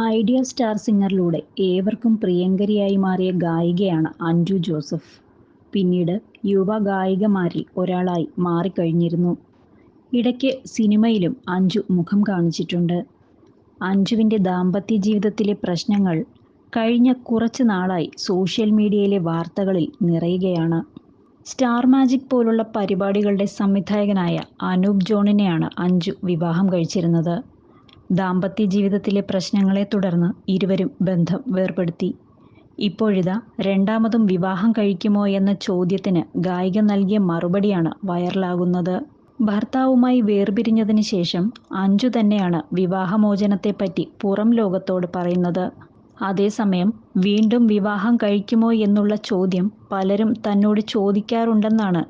Idea star സിംഗറിലൂടെ ഏവർക്കും പ്രിയങ്കരിയായി മാറിയ ഗായികയാണ് Anju Joseph. പിന്നീട് യുവ ഗായികമാരിൽ ഒരാളായി മാറിക്കഴിഞ്ഞിരുന്നു. ഇടയ്ക്ക് സിനിമയിലും അഞ്ജു മുഖം കാണിച്ചിട്ടുണ്ട്. അഞ്ജുവിന്റെ ദാമ്പത്യ ജീവിതത്തിലെ പ്രശ്നങ്ങൾ കഴിഞ്ഞ കുറച്ച് നാളായി സോഷ്യൽ മീഡിയയിലെ വാർത്തകളിൽ നിറയുകയാണ്. സ്റ്റാർ മാജിക് പോലുള്ള പരിപാടികളുടെ സംവിധായകനായ അനൂപ് ജോണിനെയാണ് അഞ്ജു വിവാഹം കഴിച്ചിരുന്നത്. ദാമ്പത്യ ജീവിതത്തിലെ പ്രശ്നങ്ങളെ തുടർന്ന് ഇരുവരും ബന്ധം വേർപെടുത്തി. ഇപ്പോഴിതാ രണ്ടാമതും വിവാഹം കഴിക്കുമോ എന്ന ചോദ്യത്തിന് ഗായിക നൽകിയ മറുപടിയാണ് വൈറലാകുന്നത്. ഭർത്താവുമായി വേർപിരിഞ്ഞതിന് ശേഷം അഞ്ജു തന്നെയാണ് വിവാഹമോചനത്തെപ്പറ്റി പുറം ലോകത്തോട് പറയുന്നത്. അതേസമയം വീണ്ടും വിവാഹം കഴിക്കുമോ എന്നുള്ള ചോദ്യം പലരും തന്നോട് ചോദിക്കാറുണ്ടെന്നാണ്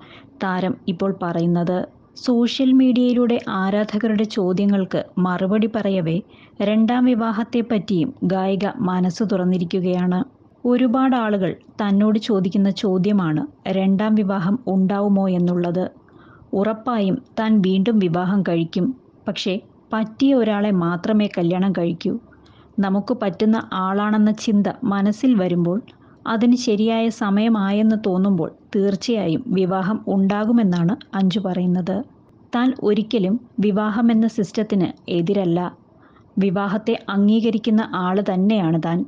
താരം ഇപ്പോൾ പറയുന്നത്. സോഷ്യൽ മീഡിയയിലൂടെ ആരാധകരുടെ ചോദ്യങ്ങൾക്ക് മറുപടി പറയവേ രണ്ടാം വിവാഹത്തെപ്പറ്റിയും ഗായിക മനസ്സ് തുറന്നിരിക്കുകയാണ്. ഒരുപാട് ആളുകൾ തന്നോട് ചോദിക്കുന്ന ചോദ്യമാണ് രണ്ടാം വിവാഹം ഉണ്ടാവുമോ എന്നുള്ളത്. ഉറപ്പായും താൻ വീണ്ടും വിവാഹം കഴിക്കും. പക്ഷേ പറ്റിയ ഒരാളെ മാത്രമേ കല്യാണം കഴിക്കൂ. നമുക്ക് പറ്റുന്ന ആളാണെന്ന ചിന്ത മനസ്സിൽ വരുമ്പോൾ, അതിന് ശരിയായ സമയമായെന്ന് തോന്നുമ്പോൾ തീർച്ചയായും വിവാഹം ഉണ്ടാകുമെന്നാണ് അഞ്ജു പറയുന്നത്. താൻ ഒരിക്കലും വിവാഹമെന്ന സിസ്റ്റത്തിന് എതിരല്ല. വിവാഹത്തെ അംഗീകരിക്കുന്ന ആൾ തന്നെയാണ് താൻ.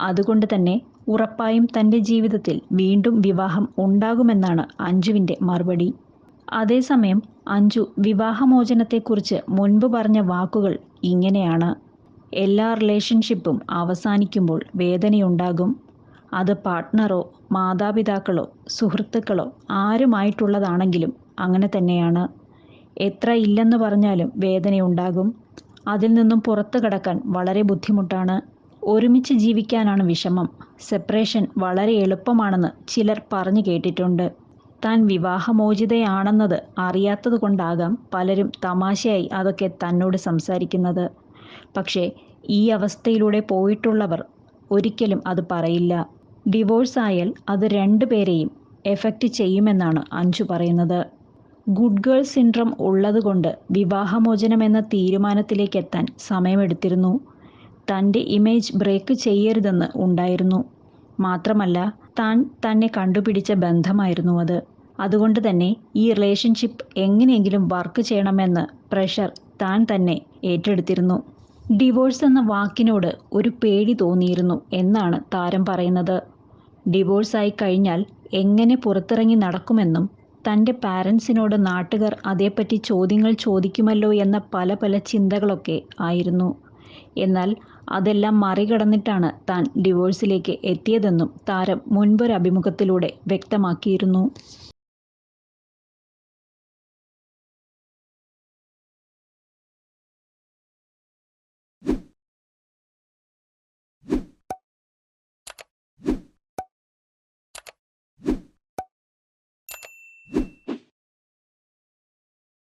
അതുകൊണ്ട് തന്നെ ഉറപ്പായും തന്റെ ജീവിതത്തിൽ വീണ്ടും വിവാഹം ഉണ്ടാകുമെന്നാണ് അഞ്ജുവിന്റെ മറുപടി. അതേസമയം അഞ്ജു വിവാഹമോചനത്തെക്കുറിച്ച് മുൻപ് പറഞ്ഞ വാക്കുകൾ ഇങ്ങനെയാണ്. എല്ലാ റിലേഷൻഷിപ്പും അവസാനിക്കുമ്പോൾ വേദനയുണ്ടാകും. അത് പാർട്ട്ണറോ മാതാപിതാക്കളോ സുഹൃത്തുക്കളോ ആരുമായിട്ടുള്ളതാണെങ്കിലും അങ്ങനെ തന്നെയാണ്. എത്ര ഇല്ലെന്ന് പറഞ്ഞാലും വേദനയുണ്ടാകും. അതിൽ നിന്നും പുറത്തു കടക്കാൻ വളരെ ബുദ്ധിമുട്ടാണ്. ഒരുമിച്ച് ജീവിക്കാനാണ് വിഷമം. സെപ്പറേഷൻ വളരെ എളുപ്പമാണെന്ന് ചിലർ പറഞ്ഞു കേട്ടിട്ടുണ്ട്. താൻ വിവാഹമോചിതയാണെന്നത് അറിയാത്തത് കൊണ്ടാകാം പലരും തമാശയായി അതൊക്കെ തന്നോട് സംസാരിക്കുന്നത്. പക്ഷേ ഈ അവസ്ഥയിലൂടെ പോയിട്ടുള്ളവർ ഒരിക്കലും അത് പറയില്ല. ഡിവോഴ്സ് ആയാൽ അത് രണ്ടുപേരെയും എഫക്ട് ചെയ്യുമെന്നാണ് അഞ്ചു പറയുന്നത്. ഗുഡ് ഗേൾ സിൻഡ്രം ഉള്ളതുകൊണ്ട് വിവാഹമോചനം എന്ന തീരുമാനത്തിലേക്ക് എത്താൻ സമയമെടുത്തിരുന്നു. തന്റെ ഇമേജ് ബ്രേക്ക് ചെയ്യരുതെന്ന് ഉണ്ടായിരുന്നു. മാത്രമല്ല താൻ തന്നെ കണ്ടുപിടിച്ച ബന്ധമായിരുന്നു അത്. അതുകൊണ്ട് തന്നെ ഈ റിലേഷൻഷിപ്പ് എങ്ങനെയെങ്കിലും വർക്ക് ചെയ്യണമെന്ന് പ്രഷർ താൻ തന്നെ ഏറ്റെടുത്തിരുന്നു. ഡിവോഴ്സ് എന്ന വാക്കിനോട് ഒരു പേടി തോന്നിയിരുന്നു എന്നാണ് താരം പറയുന്നത്. ഡിവോഴ്സായി ആയിക്കഴിഞ്ഞാൽ എങ്ങനെ പുറത്തിറങ്ങി നടക്കുമെന്നും തന്റെ പാരൻസിനോട് നാട്ടുകാർ അതേപ്പറ്റി ചോദ്യങ്ങൾ ചോദിക്കുമല്ലോ എന്ന പല പല ചിന്തകളൊക്കെ ആയിരുന്നു. എന്നാൽ അതെല്ലാം മറികടന്നിട്ടാണ് താൻ ഡിവോഴ്സിലേക്ക് എത്തിയതെന്നും താരം മുൻപൊരഭിമുഖത്തിലൂടെ വ്യക്തമാക്കിയിരുന്നു.